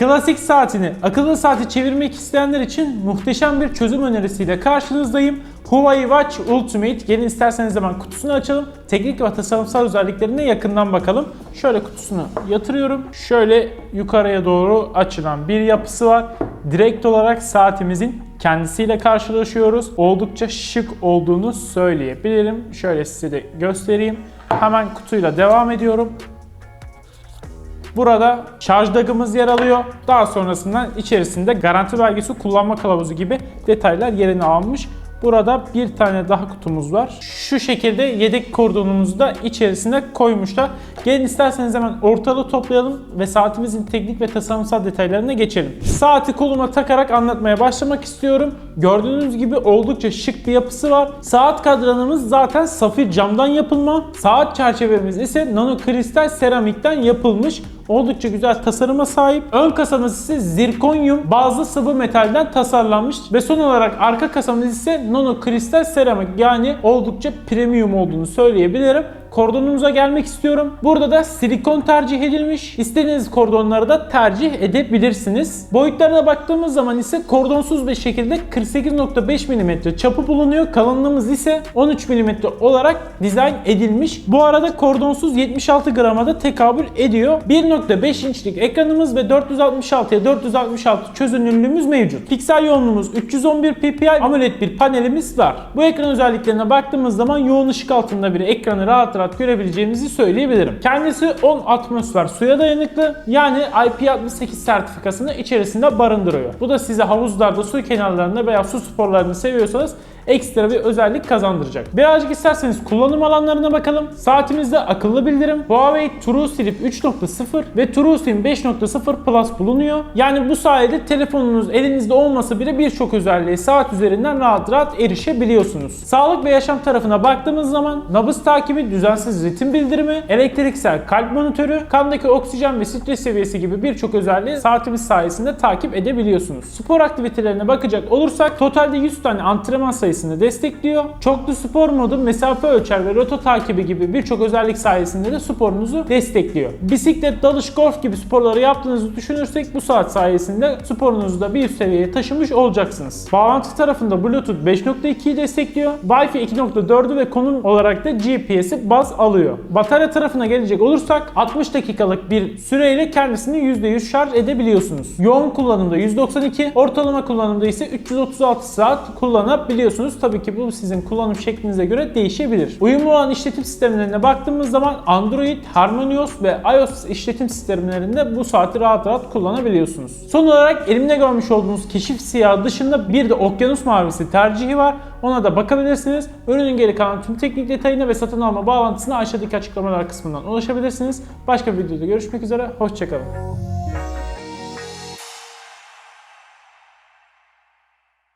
Klasik saatini akıllı saati çevirmek isteyenler için muhteşem bir çözüm önerisiyle karşınızdayım. Huawei Watch Ultimate. Gelin isterseniz hemen kutusunu açalım. Teknik ve tasarımsal özelliklerine yakından bakalım. Şöyle kutusunu yatırıyorum. Şöyle yukarıya doğru açılan bir yapısı var. Direkt olarak saatimizin kendisiyle karşılaşıyoruz. Oldukça şık olduğunu söyleyebilirim. Şöyle size de göstereyim. Hemen kutuyla devam ediyorum. Burada şarj dagımız yer alıyor. Daha sonrasında içerisinde garanti belgesi, kullanma kılavuzu gibi detaylar yerini almış. Burada bir tane daha kutumuz var. Şu şekilde yedek kordonumuzu da içerisine koymuşlar. Gelin isterseniz hemen ortalığı toplayalım ve saatimizin teknik ve tasarımsal detaylarına geçelim. Saati koluma takarak anlatmaya başlamak istiyorum. Gördüğünüz gibi oldukça şık bir yapısı var. Saat kadranımız zaten safir camdan yapılma. Saat çerçevemiz ise nano kristal seramikten yapılmış. Oldukça güzel tasarıma sahip. Ön kasamız ise zirkonyum bazlı sıvı metalden tasarlanmış ve son olarak arka kasamız ise nano kristal seramik yani oldukça premium olduğunu söyleyebilirim. Kordonumuza gelmek istiyorum. Burada da silikon tercih edilmiş. İstediğiniz kordonları da tercih edebilirsiniz. Boyutlarına baktığımız zaman ise kordonsuz bir şekilde 48.5 mm çapı bulunuyor. Kalınlığımız ise 13 mm olarak dizayn edilmiş. Bu arada kordonsuz 76 grama da tekabül ediyor. 1.5 inçlik ekranımız ve 466'ya 466 çözünürlüğümüz mevcut. Piksel yoğunluğumuz 311 ppi AMOLED bir panelimiz var. Bu ekran özelliklerine baktığımız zaman yoğun ışık altında bir ekranı rahat rahat görebileceğimizi söyleyebilirim. Kendisi 10 atmosfer suya dayanıklı yani IP68 sertifikasını içerisinde barındırıyor. Bu da size havuzlarda, su kenarlarında veya su sporlarını seviyorsanız ekstra bir özellik kazandıracak. Birazcık isterseniz kullanım alanlarına bakalım. Saatimizde akıllı bildirim, Huawei TrueSleep 3.0 ve TrueSIM 5.0 Plus bulunuyor. Yani bu sayede telefonunuz elinizde olmasa bile birçok özelliğe saat üzerinden rahat rahat erişebiliyorsunuz. Sağlık ve yaşam tarafına baktığımız zaman nabız takibi, düzensiz ritim bildirimi, elektriksel kalp monitörü, kandaki oksijen ve stres seviyesi gibi birçok özelliği saatimiz sayesinde takip edebiliyorsunuz. Spor aktivitelerine bakacak olursak totalde 100 tane antrenman sayısını destekliyor. Çoklu spor modu mesafe ölçer ve rota takibi gibi birçok özellik sayesinde de sporunuzu destekliyor. Bisiklet, dalış, golf gibi sporları yaptığınızı düşünürsek bu saat sayesinde sporunuzu da bir üst seviyeye taşımış olacaksınız. Bağlantı tarafında Bluetooth 5.2'yi destekliyor. Wi-Fi 2.4'ü ve konum olarak da GPS'i baz alıyor. Batarya tarafına gelecek olursak 60 dakikalık bir süreyle kendisini %100 şarj edebiliyorsunuz. Yoğun kullanımda 192, ortalama kullanımda ise 336 saat kullanabiliyorsunuz. Tabii ki bu sizin kullanım şeklinize göre değişebilir. Uyumlu olan işletim sistemlerine baktığımız zaman Android, HarmonyOS ve iOS işletim sistemlerinde bu saati rahat rahat kullanabiliyorsunuz. Son olarak elimde görmüş olduğunuz keşif siyahı dışında bir de okyanus mavisi tercihi var. Ona da bakabilirsiniz. Ürünün geri kalan tüm teknik detayına ve satın alma bağlantısına aşağıdaki açıklamalar kısmından ulaşabilirsiniz. Başka bir videoda görüşmek üzere. Hoşçakalın.